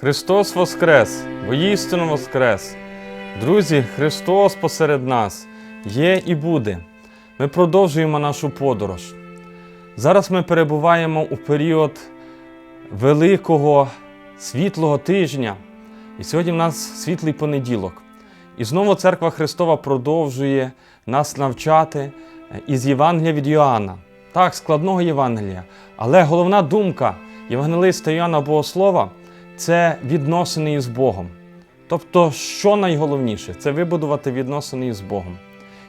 Христос Воскрес! Воістину Воскрес! Друзі, Христос посеред нас є і буде. Ми продовжуємо нашу подорож. Зараз ми перебуваємо у період великого світлого тижня. І сьогодні в нас світлий понеділок. І знову Церква Христова продовжує нас навчати е, із Євангелія від Йоанна. Так, складного Євангелія. Але головна думка Євангелиста Йоанна Богослова це відносини із Богом. Тобто, що найголовніше це вибудувати відносини із Богом.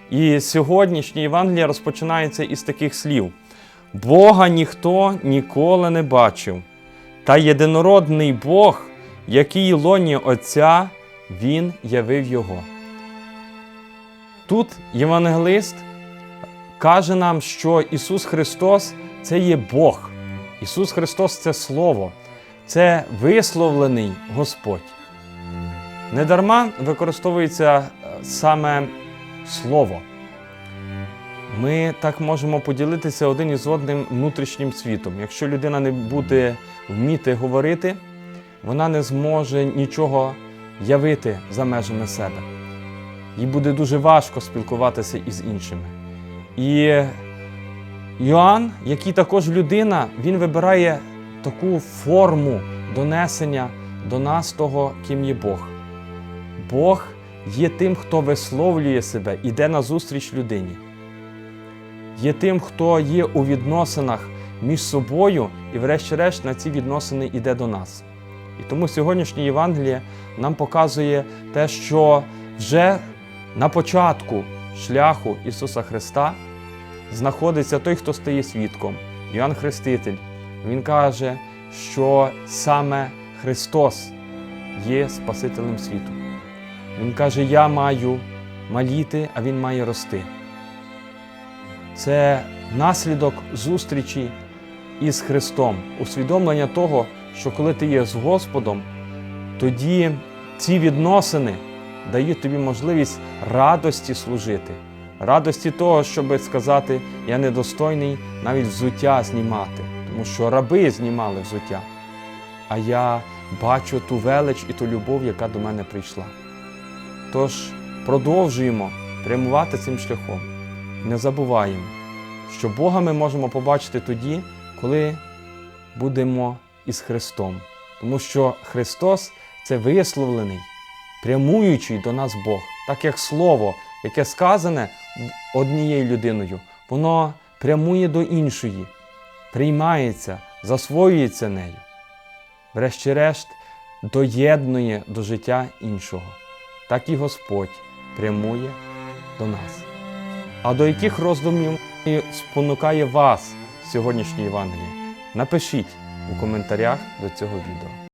І сьогоднішнє Євангеліє розпочинається із таких слів: Бога ніхто ніколи не бачив, та єдинородний Бог, який лоні Отця, Він явив Його. Тут євангелист каже нам, що Ісус Христос це є Бог. Ісус Христос це Слово, це висловлений Господь. Недарма використовується е, саме Слово. Ми так можемо поділитися один із одним внутрішнім світом. Якщо людина не буде вміти говорити, вона не зможе нічого явити за межами себе. Їй буде дуже важко спілкуватися із іншими. І Йоанн, який також людина, він вибирає таку форму донесення до нас того, ким є Бог. Бог є тим, хто висловлює себе, іде назустріч людині. Є тим, хто є у відносинах між собою і, врешті-решт, на ці відносини йде до нас. І тому сьогоднішнє Євангеліє нам показує те, що вже на початку шляху Ісуса Христа знаходиться той, хто стає свідком, Іоанн Хреститель. Він каже, що саме Христос є Спасителем світу. Він каже: Я маю маліти, а Він має рости. Це наслідок зустрічі із Христом, усвідомлення того, що коли ти є з Господом, тоді ці відносини дають тобі можливість радості служити, радості того, щоб сказати, я недостойний навіть взуття знімати, тому що раби знімали взуття. А я бачу ту велич і ту любов, яка до мене прийшла. Тож продовжуємо прямувати цим шляхом. Не забуваємо, що Бога ми можемо побачити тоді, коли будемо із Христом. Тому що Христос це висловлений, прямуючий до нас Бог, так як Слово, яке сказане однією людиною, воно прямує до іншої, приймається, засвоюється нею. Врешті-решт, доєднує до життя іншого. Так і Господь прямує до нас. А до яких роздумів спонукає вас сьогоднішнє Євангеліє? Напишіть у коментарях до цього відео.